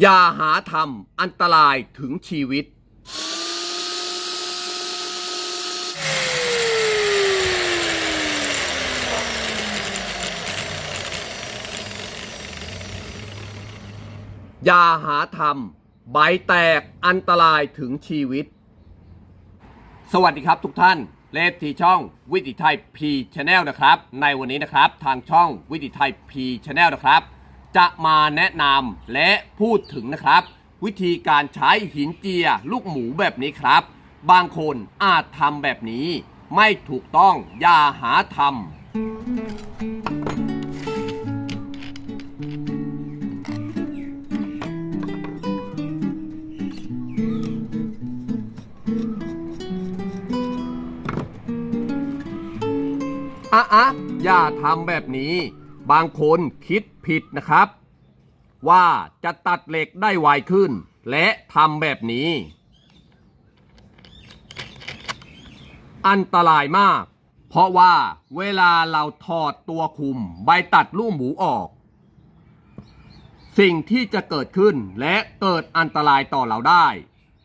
อย่าหาทำอันตรายถึงชีวิต อย่าหาทำใบแตกอันตรายถึงชีวิต สวัสดีครับทุกท่านเลฟทีช่องวิถีไทยพีชแนลนะครับ ในวันนี้นะครับทางช่องวิถีไทยพีชแนลนะครับ จะมาแนะนำและพูดถึงนะครับ วิธีการใช้หินเจียลูกหมูแบบนี้ครับ บางคนอาจทำแบบนี้ ไม่ถูกต้องอย่าหาทำอะอะอย่าทำแบบนี้ บางคนคิดผิดนะครับ ว่าจะตัดเหล็กได้ไวขึ้น และทำแบบนี้ อันตรายมาก เพราะว่าเวลาเราถอดตัวคุมใบตัดลูกหมูออก สิ่งที่จะเกิดขึ้นและเกิดอันตรายต่อเราได้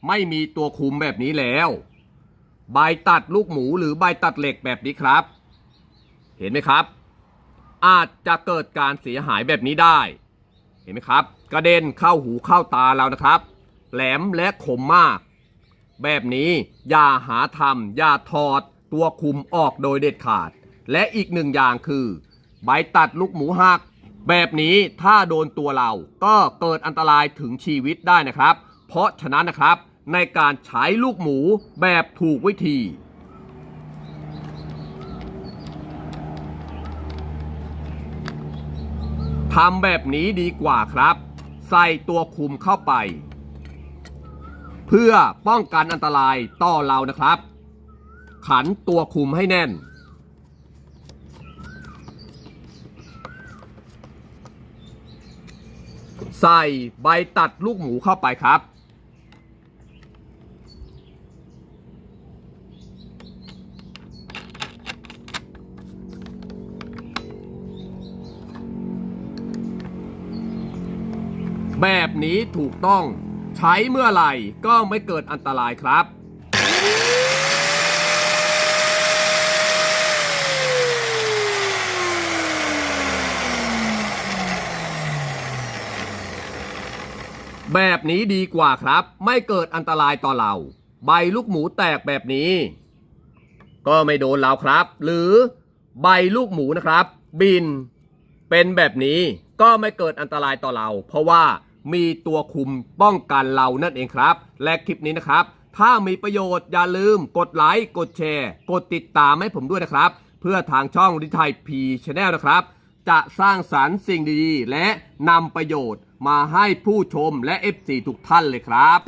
ไม่มีตัวคุมแบบนี้แล้ว ใบตัดลูกหมูหรือใบตัดเหล็กแบบนี้ครับ เห็นไหมครับ อาจจะเกิดการเสียหายแบบนี้ได้ เห็นไหมครับ กระเด็นเข้าหูเข้าตาเรานะครับ แหลมและคมมาก แบบนี้อย่าหาทำอย่าถอดตัวคุมออกโดยเด็ดขาด และอีกหนึ่งอย่างคือ ใบตัดลูกหมูหัก แบบนี้ถ้าโดนตัวเราก็เกิดอันตรายถึงชีวิตได้นะครับ เพราะฉะนั้นนะครับในการใช้ลูกหมูแบบถูกวิธี ทำแบบนี้ดีกว่าครับ ใส่ตัวคุมเข้าไป เพื่อป้องกันอันตรายต่อเรานะครับ ขันตัวคุมให้แน่น ใส่ใบตัดลูกหมูเข้าไปครับ แบบนี้ถูกต้องใช้เมื่อไหร่ก็ไม่เกิดอันตรายครับ แบบนี้ดีกว่าครับ ไม่เกิดอันตรายต่อเรา ใบลูกหมูแตกแบบนี้ ก็ไม่โดนเราครับ หรือใบลูกหมูนะครับ บินเป็นแบบนี้ก็ไม่เกิดอันตรายต่อเรา เพราะว่า มีตัวคุมป้องกันเรานั่นเองครับ และคลิปนี้นะครับ ถ้ามีประโยชน์อย่าลืมกดไลค์กดแชร์ กดติดตามให้ผมด้วยนะครับ เพื่อทางช่องดิไทยพีชแนลนะครับ จะสร้างสรรค์สิ่งดีๆ และนำประโยชน์มาให้ผู้ชมและ FC ทุกท่านเลยครับ